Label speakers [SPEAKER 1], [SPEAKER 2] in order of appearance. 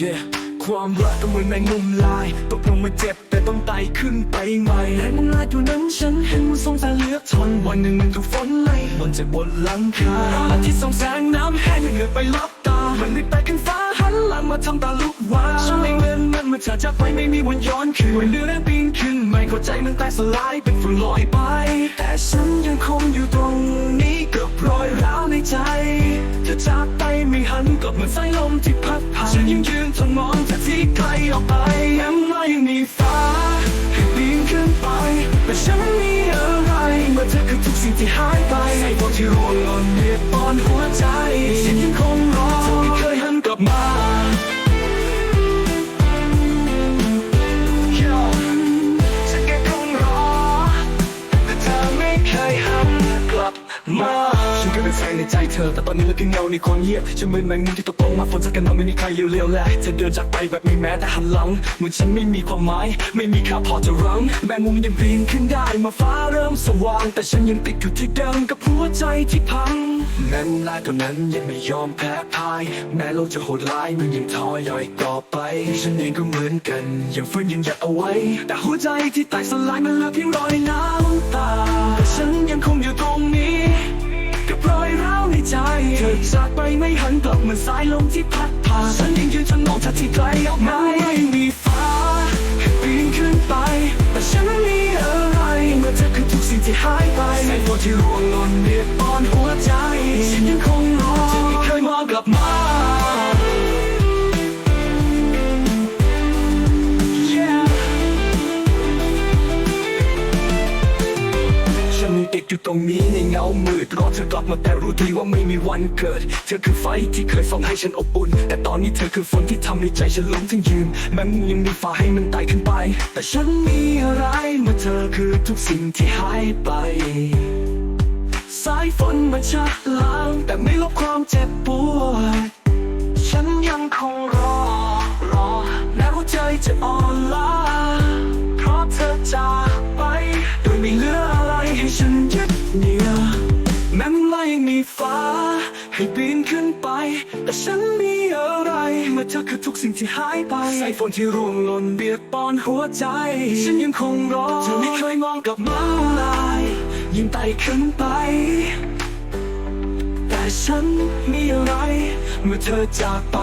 [SPEAKER 1] yeah ความรักก็เหมือนแมงมุมลายตกลงมาเจ็บแต่ต้องไต่ขึ้นไปใหม่แรงมุมลายตัวนั้นฉันเห็นมันสงสารเหลือทนวันหนึ่งมันถูกฝนไล่มันจะบนหลังคาอาทิตย์ส่องแสงน้ำแห้งเหงื่อไปลับตา มันได้แต่ขึ้นฟ้าหันหลังมาทำตาลุกวาวฉันเองเล่นมันมื่อเธอจากไปไม่มีวันย้อนคืนเรือแรงปีนขึ้นไม่เข้าใจมันแตกสลายเป็นฝุ่นลอยไป แต่ฉันยังคงอยู่ตรงนี้ รอยร้าวในใจเธอจากไปไม่หันกลับเหมือนสายลมที่พัดผ่านฉันยังยืนทนมองเธอที่ไกลออกไปยังไม่มีฟ้าให้ปีนขึ้นไป แต่ฉันมีอะไรเมื่อเธอคือทุกสิ่งที่หายไปใส่พวกที่ร่วงหล่นเรียบปอนหัวใจฉันยังคง มาฉันก็เป็นแสงในใจเธอ แต่ตอนนี้เหลือเพียงเงาในความเงียบฉันเหมือนแมงมุมที่ตกลงมาฝนสักกันมาไม่มีใครเลี้ยวเลี้ยวแลเธอเดินจากไปแบบไม่แม้แต่หันหลัง เหมือนฉันไม่มีความหมาย ไม่มีค่าพอจะรั้ง แมงมุมยังปีนขึ้นได้มาฟ้าเริ่มสว่าง แต่ฉันยังติดอยู่ที่เดิมกับหัวใจที่พังแม้มุมลายตัวนั้นยังไม่ยอมแพ้พ่าย แม้โลกจะโหดร้ายมันยังทอยอยต่อไป ฉันเองก็เหมือนกันยังฟื้นยังหยัดเอาไว้ แต่หัวใจที่แตกสลายมันเหลือเพียงรอยน้ำตาฉัน ไปไม่หันกลับเหมือนสายลมที่พัดผ่านฉันยังยืนทนมองจากที่ไกลออกมาไม่มีฟ้าปีนขึ้นไป แต่ฉันมีอะไรเมื่อเธอคือทุกสิ่งที่หายไปแส่ฝนที่ร่วงลง ฉันติดอยู่ตรงนี้ในเงามืดรอเธอกลับมาแต่รู้ดีว่าไม่มีวันเกิด เธอคือไฟที่เคยส่องให้ฉันอบอุ่น แต่ตอนนี้เธอคือฝนที่ทำให้ใจฉันล้มทั้งยืนแม้มยังมีฟ้าให้มันไต่ขึ้นไป แต่ฉันมีอะไรเมื่อเธอคือทุกสิ่งที่หายไป สายฝนมันชะล้างแต่ไม่ลบความเจ็บปวด ฉันยังคงรอ รอแม้หัวใจจะอ่อนล้าเพราะเธอจากไปโดยไม่เหลือ ฉันยึดเหนี่ยวแม้มันไม่มีฟ้า ให้ปีนขึ้นไป แต่ฉันมีอะไรเมื่อเธอคือทุกสิ่งที่หายไปสายฝนที่ร่วงหล่นเบียดบอนหัวใจ ฉันยังคงรอเธอไม่เคยมองกลับมาลายยิ่งไต่ขึ้นไป แต่ฉันมีอะไร เมื่อเธอจากไป